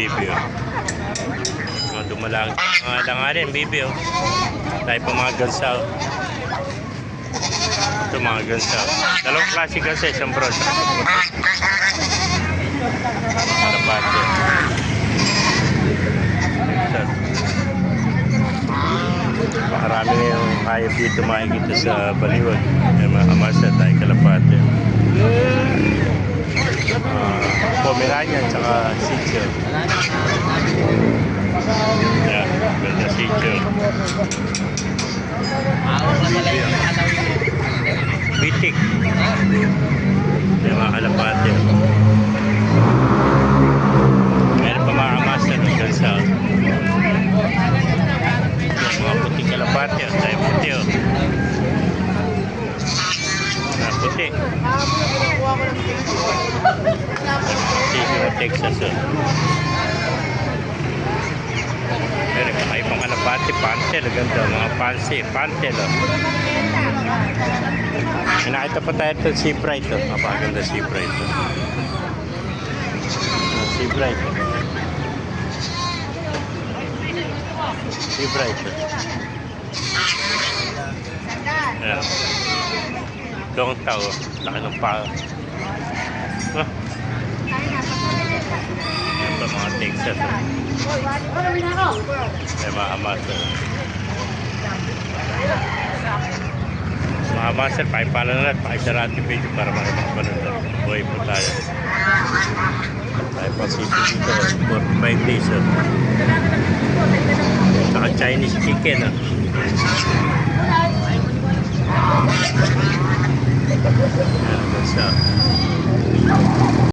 bibi oh. Mga dumalang mga langarin, bibi oh. Tayo pa mga gansa oh. Ito mga gansa. Dalawang klase gansa, isang puti. Kalapate. Sir. Marami ngayong dito makikita sa Baliwag. May mga kamasa tayo kalapate. Pomeranian tsaka Tzu. Yeah, ganda Tzu. Bitik. Mga kalapate. Meron pa mga kamasa ng gansa. Yung mga puting kalapate. oh. Tayo puti oh. Puti. Puti sa Texas oh. Meron pa kayo mga kalapate. Pantel. Ganda. Mga pansi. Pantel oh. May nakita pa tayo ito, Sea Bright. Oh. Napakaganda Sea Bright. Oh. Sea Bright. Oh. Sea Bright. Oh. Ayan. Long tao. Laki ng paa. Ah. Ayan pa mga Texas. May mga amasa. Mga master, pakipala na lang, pakisara video para na Buhay po tayo. Tayo pa city dito, for 5 days. Oh. Saka Chinese chicken. Yeah, good stuff.